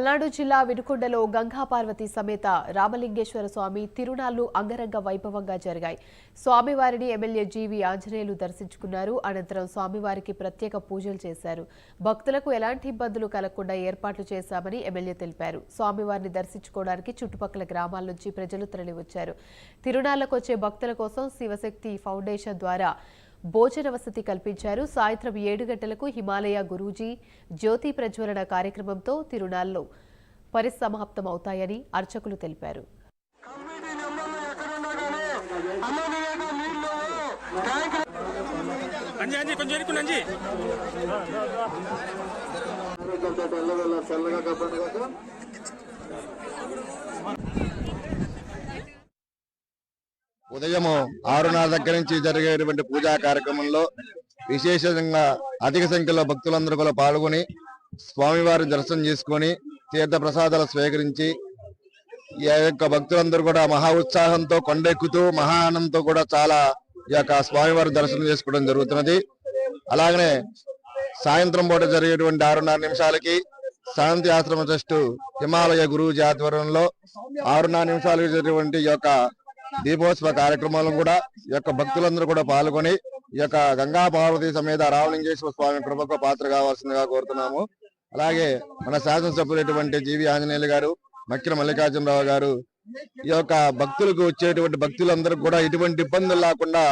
పల్నాడు జిల్లా వినుకొండలో గంగా పార్వతి సమేత రామలింగేశ్వర స్వామి తిరునాళ్ళు అంగరంగ వైభవంగా జరిగాయి. స్వామివారిని ఎమ్మెల్యే జీవి ఆంజనేయులు దర్శించుకున్నారు. అనంతరం స్వామివారికి ప్రత్యేక పూజలు చేశారు. భక్తులకు ఎలాంటి ఇబ్బందులు కలగకుండా ఏర్పాట్లు చేశామని ఎమ్మెల్యే తెలిపారు. స్వామివారిని దర్శించుకోవడానికి చుట్టుపక్కల గ్రామాల నుంచి ప్రజలు తరలివచ్చారు. తిరునాళ్ళకు వచ్చే భక్తుల కోసం శివశక్తి ఫౌండేషన్ ద్వారా భోజన వసతి కల్పించారు. సాయంత్రం ఏడు గంటలకు హిమాలయ గురూజీ జ్యోతి ప్రజ్వలన కార్యక్రమంతో తిరునాళ్ళు పరిసమాప్తమవుతాయని అర్చకులు తెలిపారు. కమిటీ ఉదయం ఆరున్నర దగ్గర నుంచి జరిగేటువంటి పూజా కార్యక్రమంలో విశేషంగా అధిక సంఖ్యలో భక్తులందరూ కూడా పాల్గొని స్వామివారి దర్శనం చేసుకొని తీర్థ ప్రసాదాలు స్వీకరించి ఈ యొక్క భక్తులందరూ కూడా మహా ఉత్సాహంతో కొండెక్కుతూ మహా ఆనందంతో కూడా చాలా ఈ యొక్క స్వామివారి దర్శనం చేసుకోవడం జరుగుతున్నది. అలాగనే సాయంత్రం పూట జరిగేటువంటి ఆరున్నర నిమిషాలకి శాంతి ఆశ్రమ ట్రస్ట్ హిమాలయ గురువు ఆధ్వర్యంలో ఆరున్నర నిమిషాలకు జరిగేటువంటి ఈ యొక్క దీపోత్సవ కార్యక్రమాలను కూడా ఈ యొక్క భక్తులందరూ కూడా పాల్గొని ఈ యొక్క గంగా పార్వతి సమేత రామలింగేశ్వర స్వామి కృపకు పాత్ర కావాల్సిందిగా కోరుతున్నాము. అలాగే మన శాసనసభ్యులైనటువంటి జీవి ఆంజనేయులు గారు మక్కిన మల్లికార్జునరావు గారు ఈ యొక్క భక్తులకు వచ్చేటువంటి భక్తులందరూ కూడా ఎటువంటి ఇబ్బందులు లేకుండా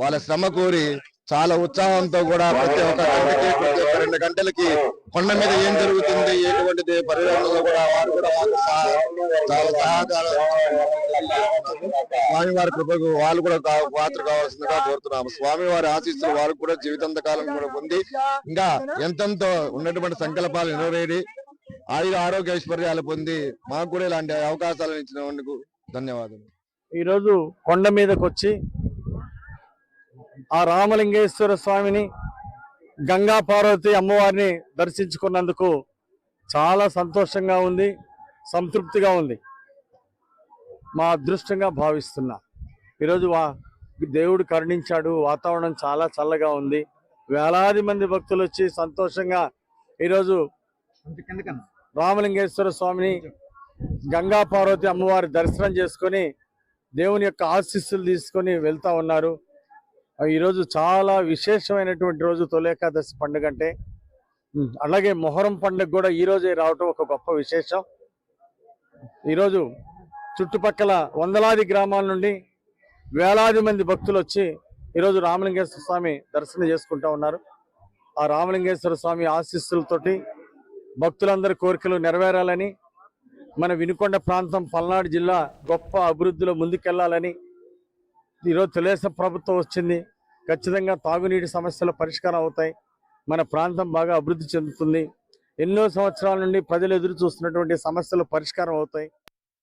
వాళ్ళ శ్రమ కోరి చాలా ఉత్సాహంతో కూడా ప్రతి ఒక్క గంటకి ప్రతి ఒక్క రెండు గంటలకి కొండ మీద ఏం జరుగుతుంది ఎటువంటిది పరిణామంలో కూడా వారు కూడా మాకు చాలా సహకారం స్వామివారి కృపకు వాళ్ళు కూడా పాత్ర కావాల్సిందిగా కోరుతున్నాము. స్వామివారి ఆశీస్సులు వారికి కూడా జీవితాంత కాలం కూడా పొంది ఇంకా ఎంతెంతో ఉన్నటువంటి సంకల్పాలు నెరవేరి ఆయుర ఆరోగ్య ఐశ్వర్యాలు పొంది మాకు కూడా ఇలాంటి అవకాశాలను ఇచ్చినందుకు ధన్యవాదాలు ఈరోజు కొండ మీదకి వచ్చి ఆ రామలింగేశ్వర స్వామిని గంగా పార్వతి అమ్మవారిని దర్శించుకున్నందుకు చాలా సంతోషంగా ఉంది సంతృప్తిగా ఉంది. మా అదృష్టంగా భావిస్తున్నా. ఈరోజు వా దేవుడు కరుణించాడు వాతావరణం చాలా చల్లగా ఉంది. వేలాది మంది భక్తులు వచ్చి సంతోషంగా ఈరోజు రామలింగేశ్వర స్వామిని గంగా పార్వతి అమ్మవారి దర్శనం చేసుకొని దేవుని యొక్క ఆశీస్సులు తీసుకొని వెళ్తా ఉన్నారు. ఈరోజు చాలా విశేషమైనటువంటి రోజు తొలేకాదశి పండుగ అంటే అలాగే మొహరం పండుగ కూడా ఈరోజే రావటం ఒక గొప్ప విశేషం. ఈరోజు చుట్టుపక్కల వందలాది గ్రామాల నుండి వేలాది మంది భక్తులు వచ్చి ఈరోజు రామలింగేశ్వర స్వామి దర్శనం చేసుకుంటా ఉన్నారు. ఆ రామలింగేశ్వర స్వామి ఆశీస్సులతోటి భక్తులందరి కోరికలు నెరవేరాలని మన వినుకొండ ప్రాంతం పల్నాడు జిల్లా గొప్ప అభివృద్ధిలో ముందుకెళ్ళాలని ఈరోజు తెలుగుదేశం ప్రభుత్వం వచ్చింది. ఖచ్చితంగా తాగునీటి సమస్యలు పరిష్కారం అవుతాయి. మన ప్రాంతం బాగా అభివృద్ధి చెందుతుంది. ఎన్నో సంవత్సరాల నుండి ప్రజలు ఎదురు చూస్తున్నటువంటి సమస్యలు పరిష్కారం అవుతాయి.